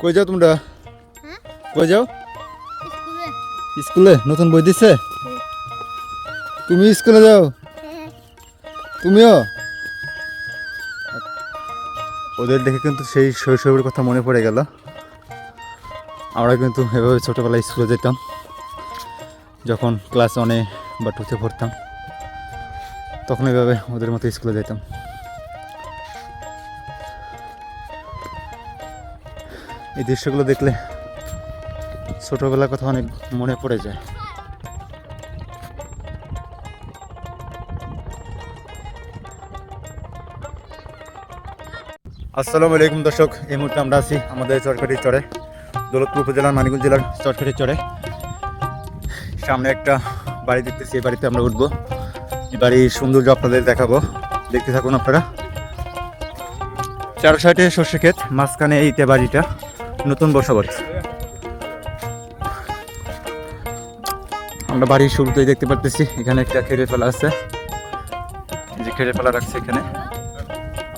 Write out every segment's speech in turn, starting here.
কই যাও তোমরা? কই যাও? স্কুলে। নতুন বই দিছে? তুমি স্কুলে যাও। তুমিও? ওদের দেখে কিন্তু সেই শৈশবের কথা মনে পড়ে গেল। আমরা কিন্তু এভাবে ছোটোবেলায় স্কুলে যেতাম, যখন ক্লাস ওয়ানে বা টুতে পড়তাম, তখন এভাবে ওদের মতো স্কুলে যেতাম। এই দৃশ্যগুলো দেখলে ছোটোবেলার কথা অনেক মনে পড়ে যায়। আসসালামু আলাইকুম দর্শক, এই মুহূর্তে আমরা আছি আমাদের চরকাটির চরে, দৌলতপুর উপজেলার মানিকগঞ্জ জেলার চরকাটির চরে। সামনে একটা বাড়ি দেখতেছি, এই বাড়িতে আমরা উঠবো। এই বাড়ির সৌন্দর্য আপনাদের দেখাবো। দেখতে থাকুন আপনারা। চার সাইডে সর্ষে ক্ষেত মাঝখানে এইটা বাড়িটা নতুন বসবাস আমরা বাড়ির শুরুতেই দেখতে পারতেছি এখানে একটা খেড়ে ফেলা আছে। যে খেড়ে ফেলা রাখছে এখানে।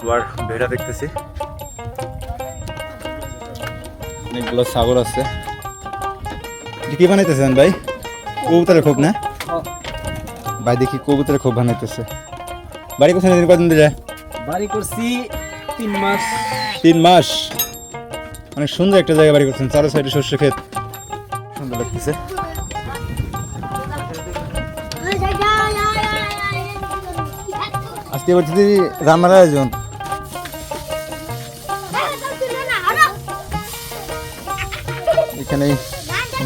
আবার ভেড়া দেখতেছি। অনেকগুলো ছাগল আছে। কি বানাইতেছেন ভাই? কবুতরের খোপ না? ভাই দেখি কবুতরের খোপ বানাইতেছে। বাড়ি কোথায় দিন কদিন দিলে? বাড়ি করছি তিন মাস। তিন মাস? অনেক সুন্দর একটা জায়গা বাড়ি করছেন, চারো সাইডে শস্য ক্ষেত। সুন্দর লাগতেছে। আজকে বলছি রান্নার আয়োজন। এখানে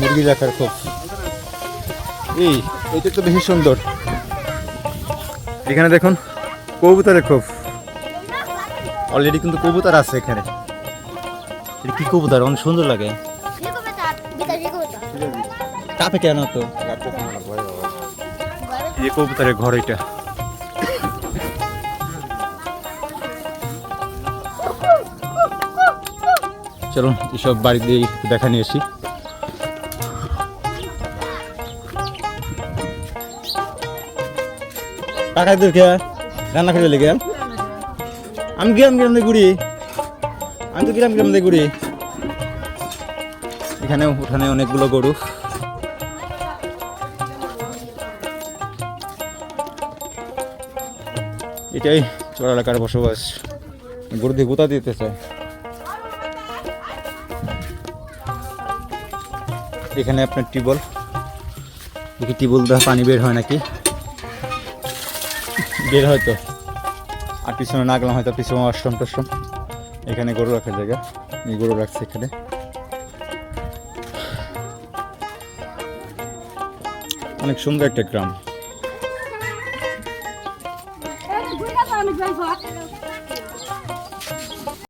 মুরগি রাখার খুব। এই, এটা তো বেশি সুন্দর। এখানে দেখুন, কবুতরের খুব অলরেডি কিন্তু কবুতর আছে এখানে। এটা কি কবুতর? অনেক সুন্দর লাগে। কাপে কেন তো যে কবুতরের ঘর এটা। চলুন এসব বাড়ি দিয়ে দেখা নিয়ে আসি। টাকা দিয়ে রান্না করে লেগে? আমি গ্রাম দিয়ে ঘুরি। আমি তো গ্রাম গ্রাম দিয়ে ঘুরি। এখানে উঠানে অনেকগুলো গরু। এটাই চর এলাকার বসবাস। গরু দিয়ে গোতা দিতে চায় এখানে আপনার টিউবওয়েল। দেখি টিউবওয়েল দেওয়া পানি বের হয় নাকি? বের হয়তো আর পিছনে না গেলাম হয়তো পিছনে আশ্রম টাশ্রম এখানে গরু রাখার জায়গা। এই গরু রাখছে এখানে। অনেক সুন্দর একটা গ্রাম।